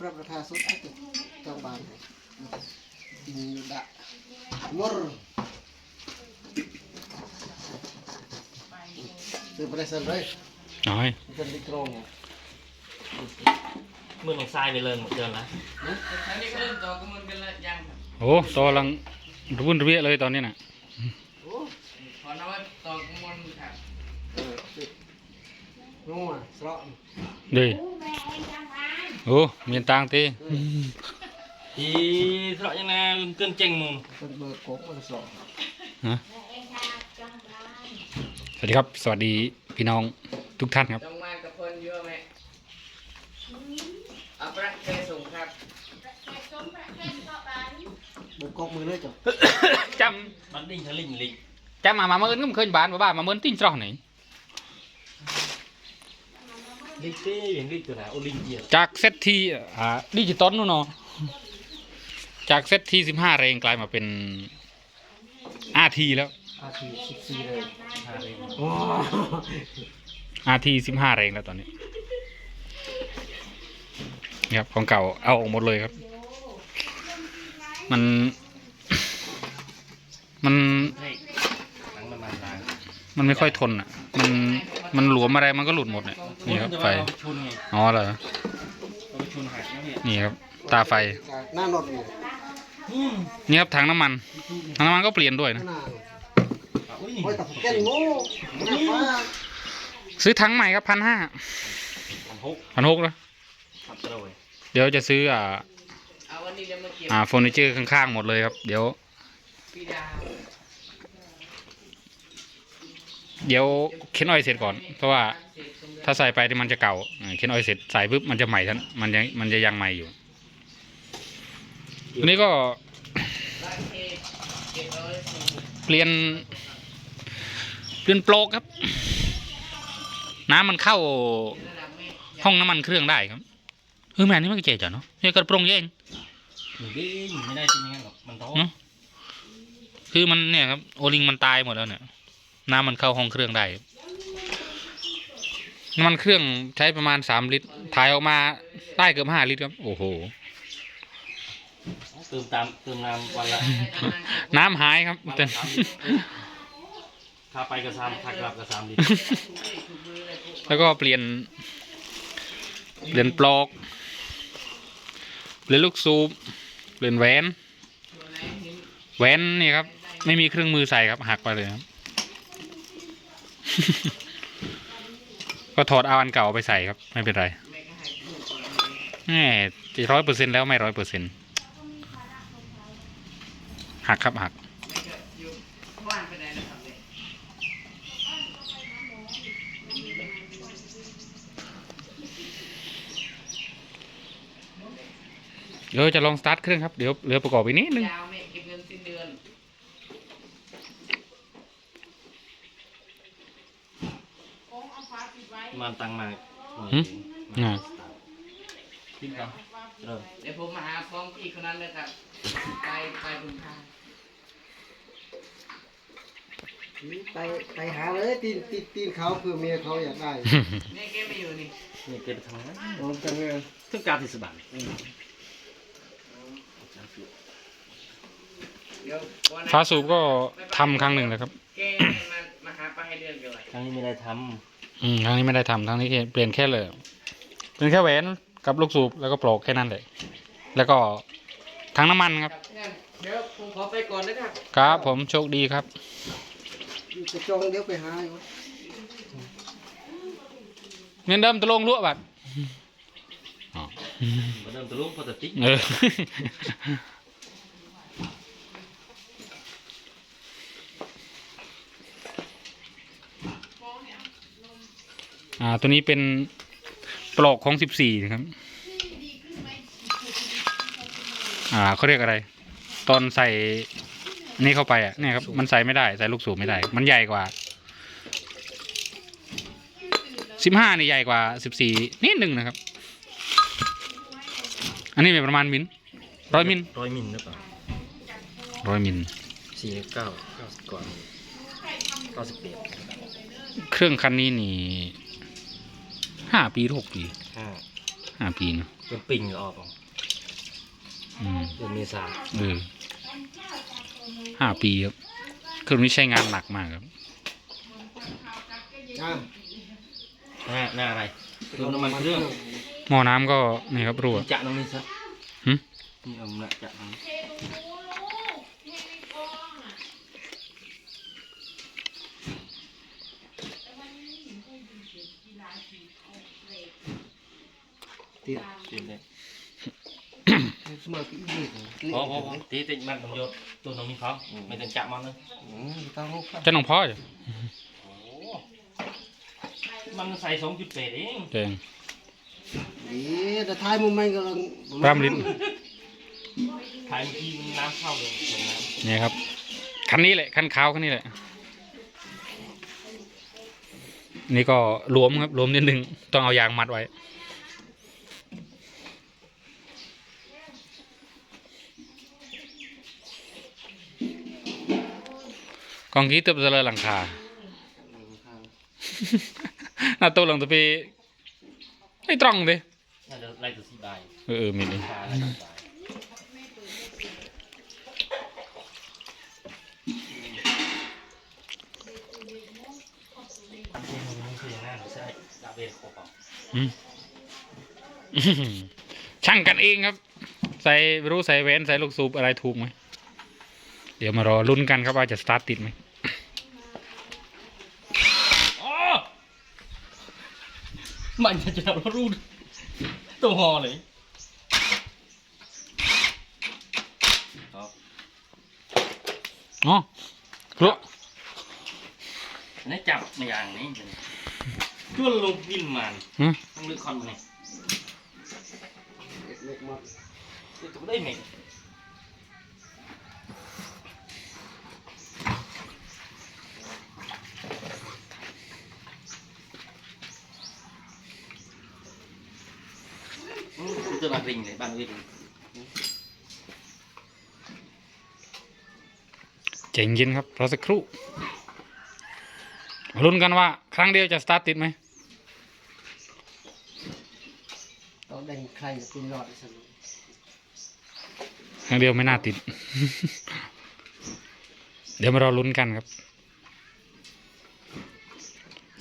ปรับราคาสุดไอ้ตัวกลางบ้านให้กินอยู่ดะงรซื้อไปได้สันเลยน้อยเป็นลิโกรงมือของทรายไปเลยหมดเดือนละอันนี้ก็เริ่มต่อกันมันกันแล้วยังโอ้ตัวกำลังรุ่นระเวียเลยตอนนี้น่ะโอ้ขอนะว่าต่อกันมันครับเอองัวสระดี โอ้เมียนตังตีอีเถาะยังไงเกินเจ๋งมึงเป็นเบอร์โกกมันสระฮะสวัสดีครับ สวัสดีพี่น้องทุกท่านครับต้องมากับคนเยอะไหมเอาประเทศส่งครับเบอร์โกกมือเลยจ้ะจบัดดิ้งทะลิงลิงำจำมามาเมินก็ไม่เคยบานมาบ้านมาเมินติ้งจรอกไหน ลิงเต้ยังลิงตัวไหนโอลิงเกียร์ จากเซตที่อ่าดิจิตอลนู่นเนาะจากเซตที่สิบห้าเรงกลายมาเป็นอาทีแล้วอาทีสิบสี่เลยหาเองโอ้อาทีสิบห้าเรงแล้วตอนนี้นี่ครับของเก่าเอาออกหมดเลยครับ มัน มันเฮ้ยหนังน้ำมันล้างมันไม่ค่อยทนอะ มัน มันหลวมอะไรมันก็หลุดหมดเนี่ยนี่ครับไฟเอาปชุนไงอ๋อเหรอเอาไปชุนหักนะเนี่ยนี่ครับตาไฟหน้านดอยู่อืมนี่ครับถังน้ำมันถังน้ำมันก็เปลี่ยนด้วยหนะน้าอุ้ยโอ้ยแต่แก่นโง่หน้าฟ้าซื้อถังใหม่ครับพันห้าพันหกพันหกแล้วขับตะโดยเดี๋ยวจะซื้ออ่าเอาวันนี้จะมาเก็บอ่าเฟอร์นิเจอร์ข้างๆหมดเลยครับ เดี๋ยว พี่ดาว เดี๋ยวเค้นออยเสร็จก่อน เพราะว่าถ้าใส่ไปที่มันจะเก่าอ่าเค้นออยเสร็จใส่ปุ๊บมันจะใหม่ทันมันยังมันจะยังใหม่อยู่ทีนี้ก็ร้านเก็บเก็บเอาไว้ส่งเปลี่ยน เปลี่ยนโปรกครับ น้ำมันเข้าระดับแม่ห้องน้ำมันเครื่องได้ครับเออแม่นี่มันก็เจ๋จ้ะเนาะนี่กระโปรงเองหนูดิ้งไม่ได้จริงงั้นหรอกมันท้องเนอะคือมันเนี่ยครับโอลิงมันตายหมดแล้วเนี่ย น้ำมันเข้าห้องเครื่องได้ครับน้ำมันเครื่องใช้ประมาณสามลิตรถ่ายออกมาได้เกือบห้าลิตรครับ โอ้โหเติมตามเติมน้ำวันละให้ทำงานเก็บน้ำหายครับวันแต่ละสามลิตรค่าไปกระซามค่ากลับกระซามลิตรถูกมือเลยพวกแล้วก็เปลี่ยน เปลี่ยนปลอก เปลี่ยนลูกซูบเปลี่ยนแหวนตัวไหนเห็นแหวนนี่ครับ ไม่มีเครื่องมือใส่ครับหักไปเลยครับ ก็ถอดเอาอันเก่าไปใส่ครับ ไม่เป็นไรแม่ก็ให้พูดก่อนเลยแหมร้อยเปอร์เซ็นแล้วไม่ร้อยเปอร์เซ็นหักครับหักเดี๋ยวจะลองสตาร์ทเครื่องครับ เดี๋ยวเหลือประกอบอีกนิดนึง ยาวแม่เก็บเงินสิ้นเดือนโอ้เอาฟ้า ปิดไว้มันตังมาหืมอ่าทิ้งเขาเริ่มเดี๋ยวผมมาหาฟ้องพี่คนนั้นเลยครับ ไปไปบุญทางไปไปหาเลยตีนตีนตีนเขาคือเมียเขาอยากได้นี่แกไม่อยู่นี่นี่เก็บไปทำไงผมจังเลยถึงการที่สบายเดี๋ยววันนั้นฝาสูบก็ทำครั้งหนึ่งแล้วครับแกมามาหาป้าให้เดือนเดียวเลยครั้งนี้ไม่ได้ท อืมครั้งนี้ไม่ได้ทำครั้งนี้แค่เปลี่ยนแค่เลยเป็นแค่แหวนกับลูกสูบแล้วก็ปลอกแค่นั้นเลยแล้วก็ถังน้ำมันครับครับงั้นเดี๋ยวผมขอไปก่อนนะครับ ครับผมโชคดีครับอยู่กระจงเดี๋ยวไปหาอยู่เงินเดิมตะลงลวบัตรอ๋อำมาเริ่มตะลุกพอตะติ๊ก เออ อ่าตัวนี้เป็นปลอกของสิบสี่นะครับ อ่าเขาเรียกอะไร ตอนใส่นี่เข้าไปอะเนี่ยครับมันใส่ไม่ได้ใส่ลูกสูบไม่ได้ มันใหญ่กว่าสิบห้านี่ใหญ่กว่าสิบสี่นิดหนึ่งนะครับ อันนี้เป็นประมาณมิลร้อยมิลร้อยมิลหรือเปล่าร้อยมิลสี่เก้าเก้าสิบก่อนเก้าสิบเอ็ดเครื่องคันนี้นี่ ห้าปีหรือหกปีห้าห้าปีเนอะเป็นปิ่งออกอืมเดือนเมษาเออห้าปีครับเครื่องนี้ใช้งานหนักมากครับอะหน้าหน้าอะไรเติมน้ำมันเครื่องหม้อน้ำก็นี่ครับรั่ว จะตรงนี้ซะหึ นี่เอาหน้าจะตรง ติดเต็มเลยเสมอกี่ดีเลยพอพอพอตีติดมันผมโยนตัวน้องนี่เขาไม่ต้องจับมันเลยอืมต้องลูกครับจะน้องพ่อจ้ะโอ้มันใส่สองจุดแปดเองเจงนี่แต่ท้ายมุมมันก็ลังปรามลิ้นถ่ายเมื่อกี้มันน้ำเข้าเลยลงน้ำนี่ครับ คันนี้แหละ คันขาวคันนี้แหละ นี่ก็หลวมครับหลวมนิดนึง ต้องเอายางมัดไว้ กองกี้เติบจะเลยหลังคาหน้าโต๊ะหลังตัวไปไม่ตรงเลยน่าจะไล่ตัวสีใบเออเออมีนี่ตาไล่ตัวสีใบอันนี้มันคืออย่างนั้นใช่ดาเบนโคปองอืมช่างกันเองครับ ใส่ไม่รู้ใส่แหวนใส่ลูกสูบอะไรถูกไหมเดี๋ยวมารอลุ้นกันครับว่าจะสตาร์ทติดไหม อ๋อมันจะจะเอารูดตัวหอเลยครับ อ๋อรู้ นี่ จับมาอย่างนี้ช่วลงวินมันอืมต้องเลือกคอนมาเนี่ยเล็กมากจะถูกได้ไหม จะมาริงเลยบ้านวินเจ๋งเย็นครับรอสักครู่ลุ้นกันว่า ครั้งเดียวจะสตาร์ทติดไหมต้องแดงใครจะเป็นหลอดสักครั้งเดียวไม่น่าติด เดี๋ยวมารอลุ้นกันครับ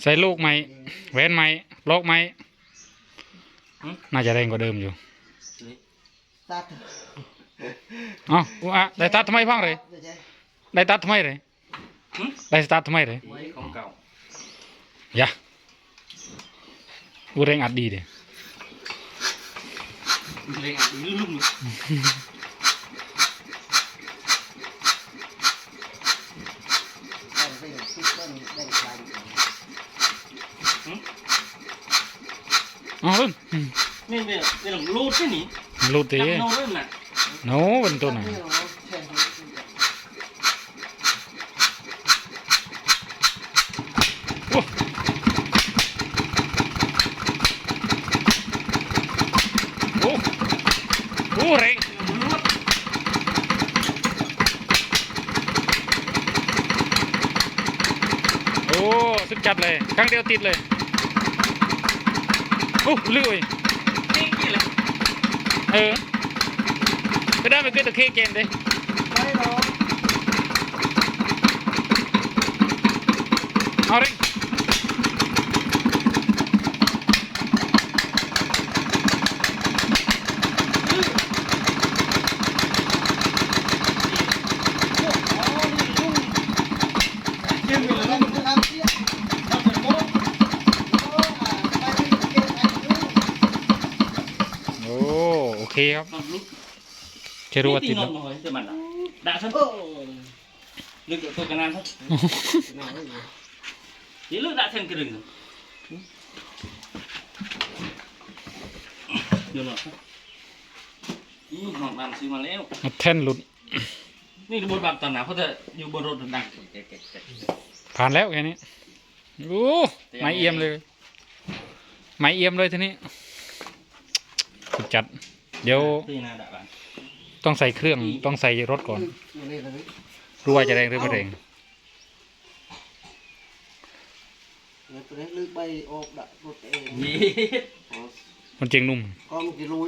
ใส่ลูกไหมแหวนไหมโลกไหมน่าจะแรงกว่าเดิมอยู่ ตัดอ๋ออะได้ตัดทำไมพังเลยเดี๋ยวจะได้ตัดทำไมเลยได้สตาร์ททำไมเลยไว้ของเก่าอย่าอูเร่งอัดดีเดียเร่งอัดลุ่มต้องเร่งติดต้องแดงใครอ๋อรุ่นนี่เป็นเป็นรูดใช่ไหม รูดตีจับโน้ตด้วยน่ะโน้เป็นตั เออไม่ได้ไปเกิดตะเคเกนเลยไม่หรอกเอาเร่งโอ้โอ เคครับนอนลุกเชรู้ว่าติดนอแล้นวหน่อยจะมันอะด่าฉันลึกตัวกันนานครับเดี๋ยวลึกด่าฉันกระดึงเดี๋ยวหน่อยนี่นอนนานซื้อมาแล้วแท่นหลุด นี่บนบัตรตอนหนาเพราะจะอยู่บนรถดังๆแกะผ่านแล้วแค่นี้โอ้ไม้เอี่ยมเลย ไม้เอี่ยมเลยทีนี้สุดจัด เดี๋ยวที่นาด่าบ้านต้องใส่เครื่องต้องใส่รถก่อนรู้ว่าจะแรงหรือไม่แรงตัวนี้ลึกใบออกดักรถเองนี่คนเจียงนุ่มก็มึงจะรู้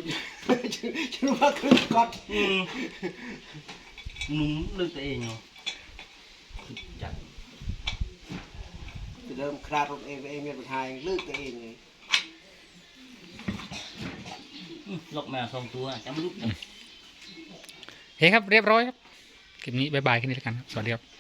จะรู้ว่าคือก่อนอืมหนุ่มเลือกตัวเองเนาะจัดจะเริ่มคลาดตัวเองตัวเองมีปัญหาเองเลือกตัวเองไงอืม ล็อกมาสองตัวจำลูกเฮ้ยครับเรียบร้อยครับคลิปนี้บายบายแค่นี้แล้วกัน สวัสดีครับ